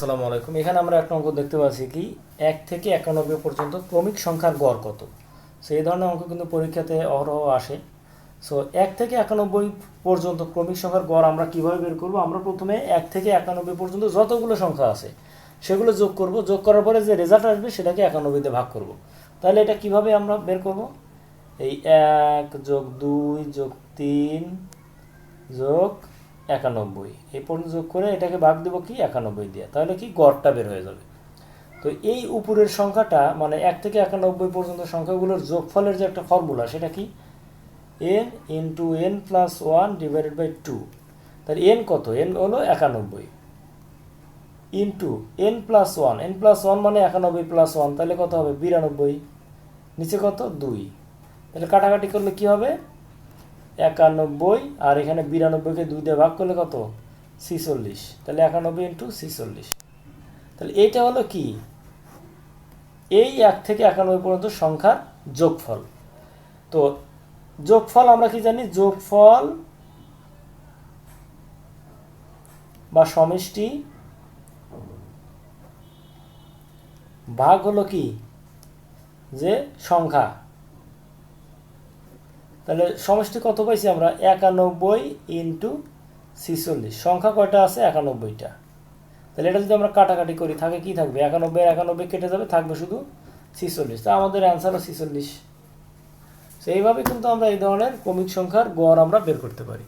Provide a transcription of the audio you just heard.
আসসালামু আলাইকুম। এখানে আমরা একটা অঙ্ক দেখতে পাচ্ছি কি, এক থেকে একানব্বই পর্যন্ত ক্রমিক সংখ্যার গড় কত? সো এই ধরনের অঙ্ক কিন্তু পরীক্ষাতে অহরহ আসে। সো এক থেকে একানব্বই পর্যন্ত ক্রমিক সংখ্যার গড় আমরা কীভাবে বের করব? আমরা প্রথমে এক থেকে একানব্বই পর্যন্ত যতগুলো সংখ্যা আছে, সেগুলো যোগ করব। যোগ করার পরে যে রেজাল্ট আসবে, সেটাকে একানব্বইতে ভাগ করব। তাহলে এটা কীভাবে আমরা বের করব? এই এক যোগ দুই যোগ তিন যোগ একানব্বই। এই পর্যন্ত যোগ করে এটাকে ভাগ দেবো কি? একানব্বই দিয়ে। তাহলে কি? গড়টা বের হয়ে যাবে। তো এই উপরের সংখ্যাটা মানে এক থেকে একানব্বই পর্যন্ত সংখ্যাগুলোর যোগফলের যে একটা ফর্মুলা সেটা কি? N into n plus one divided by two তাহলে এন কত? এন হলো একানব্বই। Into n plus one n plus one মানে একানব্বই প্লাস ওয়ান তাহলে কত হবে? বিরানব্বই। নিচে কত? দুই। তাহলে কাটাকাটি করলে কি হবে? একানব্বই আর এখানে বিরানব্বইকে দুই দিয়ে ভাগ করলে কত? ছিচল্লিশ। তাহলে একানব্বই ইন্টু ছিচল্লিশ। তাহলে এইটা হলো কি? এই এক থেকে একানব্বই পর্যন্ত সংখ্যার যোগফল। তো যোগফল আমরা কি জানি? যোগফল বা সমষ্টি ভাগ হলো কি? যে সংখ্যা। তাহলে সমষ্টি কত পাইছি আমরা? একানব্বই ইন্টু ছিচল্লিশ। সংখ্যা কয়টা আছে? একানব্বইটা। তাহলে এটা যদি আমরা কাটাকাটি করি, থাকে কি থাকবে? একানব্বই একানব্বই কেটে যাবে, থাকবে শুধু ছিচল্লিশ। তা আমাদের অ্যান্সারও ছিচল্লিশ। সেইভাবে কিন্তু আমরা এই ধরনের ক্রমিক সংখ্যার গড় আমরা বের করতে পারি।